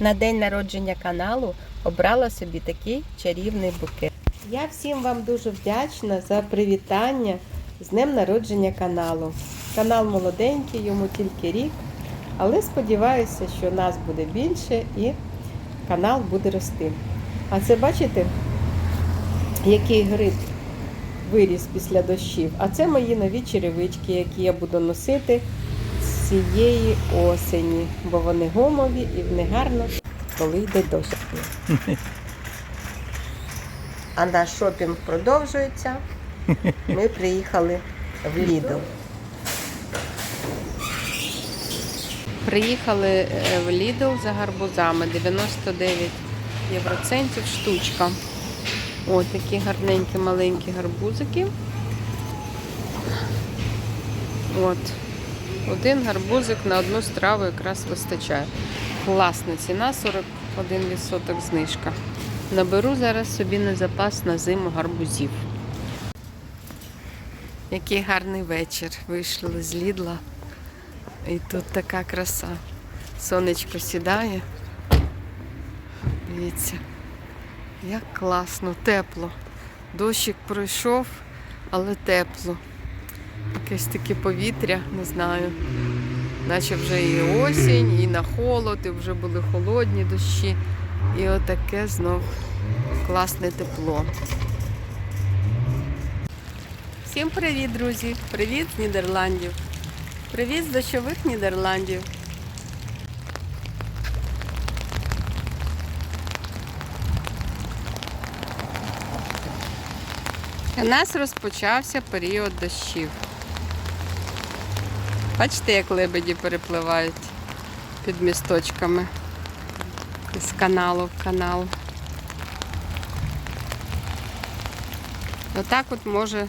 на день народження каналу обрала собі такий чарівний букет. Я всім вам дуже вдячна за привітання з днем народження каналу. Канал молоденький, йому тільки рік, але сподіваюся, що нас буде більше і канал буде рости. А це бачите, який гриб виріс після дощів. А це мої нові черевички, які я буду носити цієї осені, бо вони гумові і вони гарно, коли йде дощ. А наш шопінг продовжується. Ми приїхали в Lidl. Приїхали е, в Lidl за гарбузами 99 євроцентів штучка. Ось такі гарненькі маленькі гарбузики. От. Один гарбузик на одну страву якраз вистачає. Класна ціна, 41% знижка. Наберу зараз собі на запас на зиму гарбузів. Який гарний вечір. Вийшли з Лідла. І тут така краса. Сонечко сідає. Дивіться. Як класно, тепло. Дощик пройшов, але тепло. Якесь таке повітря, не знаю. Наче вже і осінь, і на холод, і вже були холодні дощі. І отаке знов класне тепло. Всім привіт, друзі! Привіт з Нідерландів! Привіт з дощових Нідерландів! У нас розпочався період дощів. Бачите, як лебеді перепливають під місточками з каналу в канал. Отак от може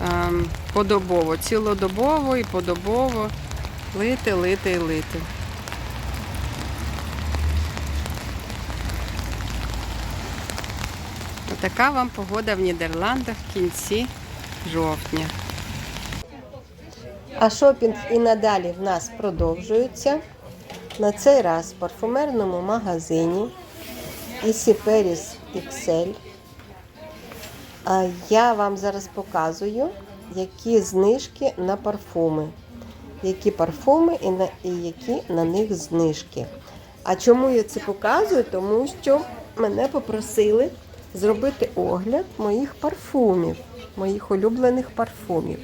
ем, подобово, цілодобово і подобово лити, лити і лити. Така вам погода в Нідерландах в кінці жовтня. А шопінг і надалі в нас продовжується. На цей раз в парфумерному магазині Issy Paris XL. Я вам зараз показую, які знижки на парфуми. Які парфуми і, на, і які на них знижки. А чому я це показую? Тому що мене попросили зробити огляд моїх парфумів, моїх улюблених парфумів.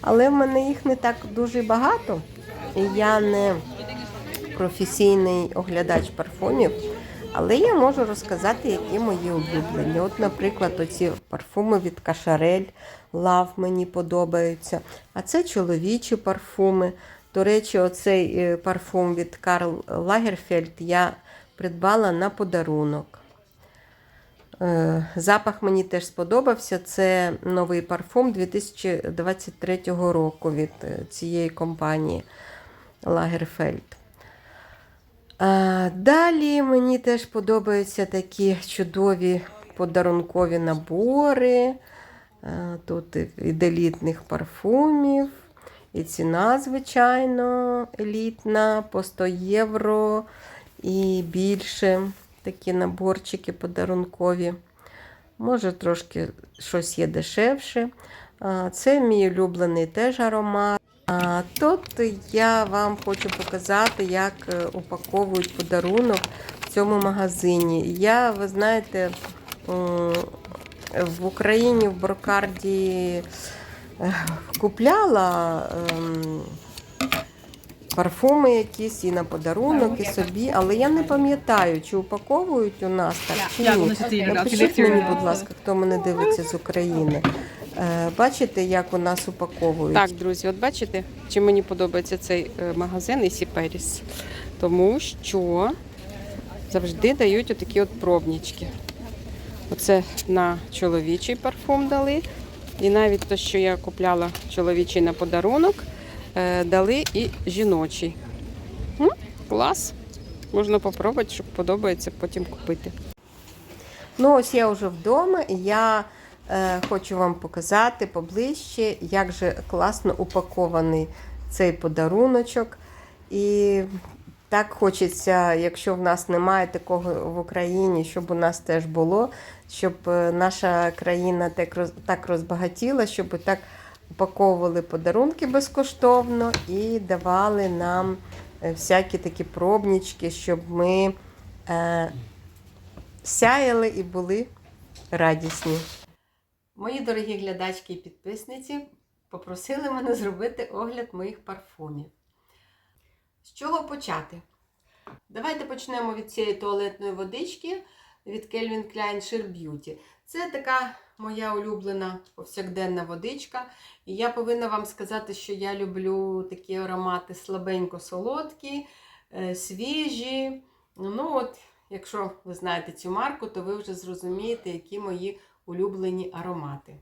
Але в мене їх не так дуже багато. Я не професійний оглядач парфумів. Але я можу розказати, які мої улюблені. От, наприклад, оці парфуми від Кашарель Love мені подобаються. А це чоловічі парфуми. До речі, оцей е, парфум від Карл Лагерфельд я придбала на подарунок. Е, Запах мені теж сподобався. Це новий парфум 2023 року від е, цієї компанії Лагерфельд. Далі мені теж подобаються такі чудові подарункові набори. Тут і від елітних парфумів. І ціна, звичайно, елітна, по 100 євро і більше такі наборчики подарункові. Може, трошки щось є дешевше. Це мій улюблений теж аромат. Тут я вам хочу показати, як е, упаковують подарунок в цьому магазині. Я, ви знаєте, в Україні в Брокарді е, купляла ем, парфуми якісь і на подарунок, і собі, але я не пам'ятаю, чи упаковують у нас так, чи ні. Напишіть мені, будь ласка, хто мене дивиться з України. Е, Бачите, як у нас упаковують? Так, друзі, от бачите, чи мені подобається цей е, магазин Ісі Періс? Тому що завжди дають отакі от пробнички. Оце на чоловічий парфум дали. І навіть те, що я купляла чоловічий на подарунок, дали і жіночий. Клас. Можна попробувати, щоб подобається, потім купити. Ну, ось я вже вдома, і я е, хочу вам показати поближче, як же класно упакований цей подаруночок. І Так хочеться, якщо в нас немає такого в Україні, щоб у нас теж було, щоб е, наша країна так розбагатіла, щоб так упаковували подарунки безкоштовно і давали нам е, всякі такі пробнички, щоб ми е, сяяли і були радісні. Мої дорогі глядачки і підписниці попросили мене зробити огляд моїх парфумів. З чого почати? Давайте почнемо від цієї туалетної водички від Calvin Klein Sheer Beauty. Це така моя улюблена повсякденна водичка. І я повинна вам сказати, що я люблю такі аромати слабенько-солодкі, е, свіжі. Ну, от, якщо ви знаєте цю марку, то ви вже зрозумієте, які мої улюблені аромати.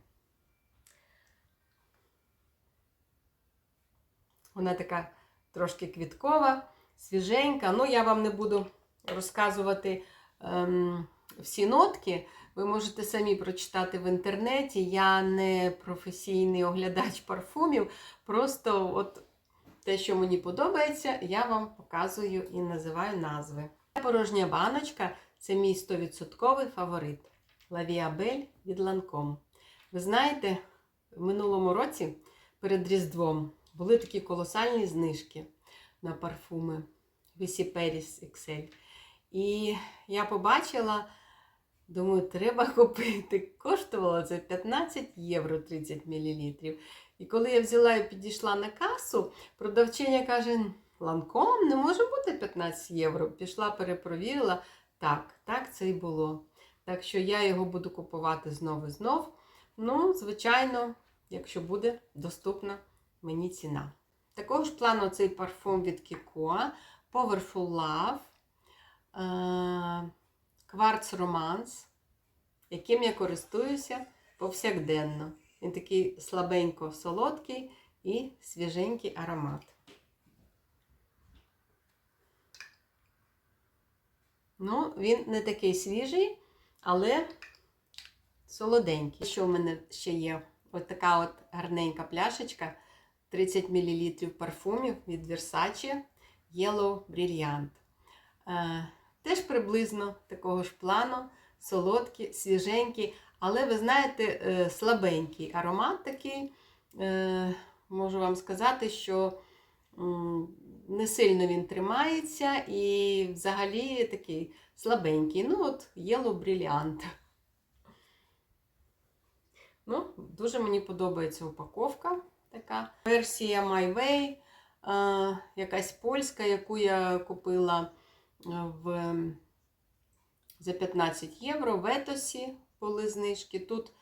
Вона така трошки квіткова, свіженька. Ну, я вам не буду розказувати всі нотки. Ви можете самі прочитати в інтернеті. Я не професійний оглядач парфумів. Просто от те, що мені подобається, я вам показую і називаю назви. Порожня баночка це мій 100% фаворит. Лавіабель від Lancome. Ви знаєте, в минулому році перед Різдвом були такі колосальні знижки на парфуми Visi Paris XL. І я побачила, думаю, треба купити. Коштувало це 15 євро 30 мл. І коли я взяла і підійшла на касу, продавчиня каже: Ланком не може бути 15 євро. Пішла, перепровірила. Так, так це і було. Так що я його буду купувати знов і знов. Ну, звичайно, якщо буде доступна мені ціна. Такого ж плану цей парфум від Kiko, Powerful Love, е, Quartz Romance, яким я користуюся повсякденно. Він такий слабенько солодкий і свіженький аромат. Ну, він не такий свіжий, але солоденький. Що в мене ще є? Ось така от гарненька пляшечка. 30 мл парфумів від Versace Yellow Brilliant. Теж приблизно такого ж плану, солодкі, свіженькі, але ви знаєте, е, слабенький аромат такий. Е, можу вам сказати, що не сильно він тримається і взагалі такий слабенький. Ну, от Yellow Brilliant. Ну, дуже мені подобається упаковка така. Версія My Way, е, якась польська, яку я купила в, за 15 євро в Етосі були знижки. Тут е,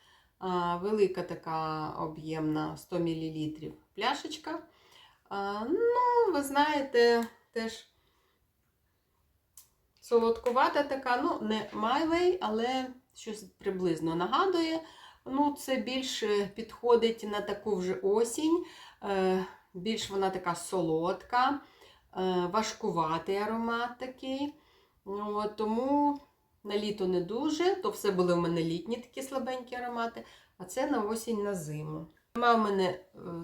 велика така об'ємна 100 мл пляшечка. Е, ну, ви знаєте, теж солодкувата така, ну, не Way, але щось приблизно нагадує. Ну, це більше підходить на таку вже осінь. Е, Більш вона така солодка, важкуватий аромат такий. От, Тому на літо не дуже, то все були в мене літні такі слабенькі аромати, а це на осінь на зиму. Нема в мене е,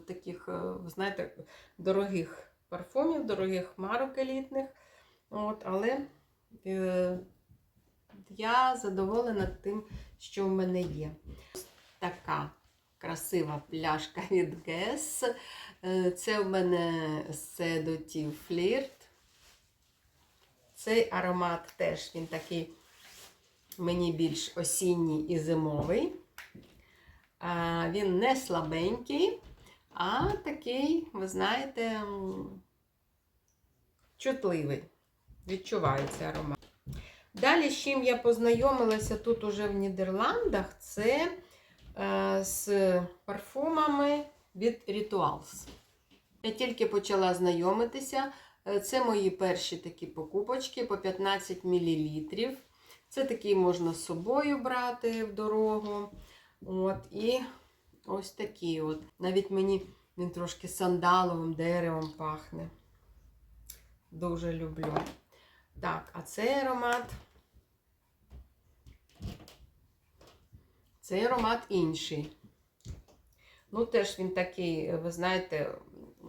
таких, е, знаєте, дорогих парфумів, дорогих марок елітних. От, але е, я задоволена тим, що в мене є така красива пляшка від. Е, Це в мене Seductive Flirt. Цей аромат теж він такий мені більш осінній і зимовий. Він не слабенький, а такий, ви знаєте, чутливий. Відчувається аромат. Далі, з чим я познайомилася тут уже в Нідерландах, це з парфумами від Rituals. Я тільки почала знайомитися. Е, Це мої перші такі покупочки по 15 мл. Це такий можна з собою брати в дорогу. От, і ось такі от. Навіть мені він трошки сандаловим деревом пахне. Дуже люблю. Так, а цей аромат. Цей аромат інший. Ну, теж він такий, ви знаєте,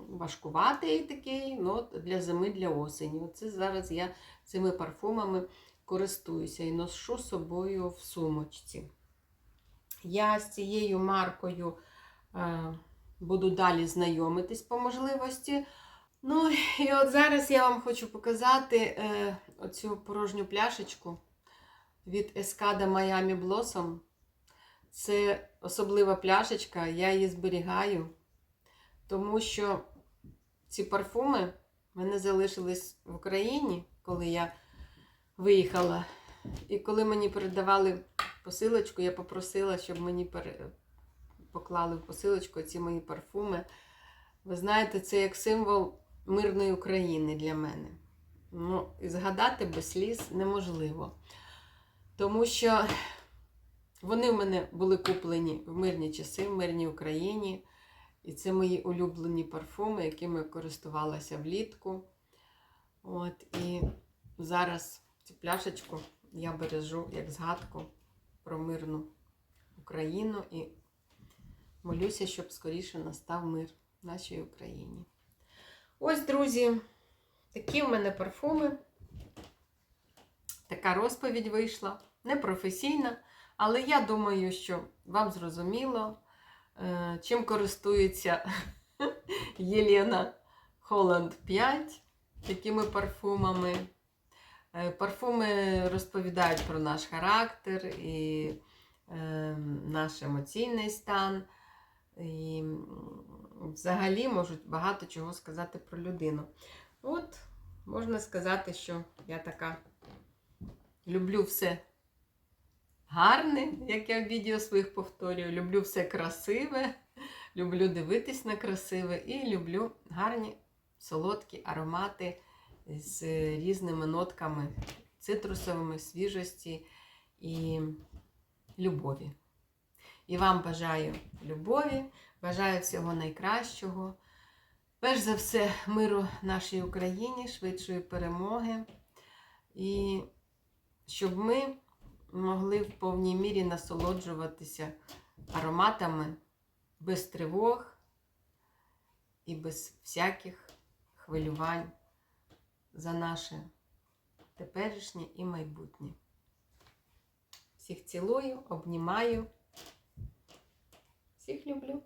важкуватий такий, ну, для зими, для осені. Оце зараз я цими парфумами користуюся і ношу собою в сумочці. Я з цією маркою е, буду далі знайомитись по можливості. Ну, і от зараз я вам хочу показати е, оцю порожню пляшечку від Escada Miami Blossom. Це особлива пляшечка, я її зберігаю, тому що ці парфуми в мене залишились в Україні, коли я виїхала. І коли мені передавали посилочку, я попросила, щоб мені поклали в посилочку ці мої парфуми. Ви знаєте, це як символ мирної України для мене. Ну, і згадати без сліз неможливо. Тому що вони в мене були куплені в мирні часи, в мирній Україні. І це мої улюблені парфуми, якими я користувалася влітку. От, і зараз цю пляшечку я бережу як згадку про мирну Україну і молюся, щоб скоріше настав мир в нашій Україні. Ось, друзі, такі в мене парфуми. Така розповідь вийшла. Непрофесійна, але я думаю, що вам зрозуміло, е, чим користується Єлена Холланд 5 такими парфумами. Е, Парфуми розповідають про наш характер і е, наш емоційний стан. І взагалі можуть багато чого сказати про людину. От, можна сказати, що я така люблю все гарне, як я в відео своїх повторюю. Люблю все красиве, люблю дивитись на красиве і люблю гарні солодкі аромати з різними нотками цитрусовими, свіжості і любові. І вам бажаю любові, бажаю всього найкращого. Перш за все, миру нашій Україні, швидшої перемоги. І щоб ми могли в повній мірі насолоджуватися ароматами без тривог і без всяких хвилювань за наше теперішнє і майбутнє. Всіх цілую, обнімаю. Всіх люблю.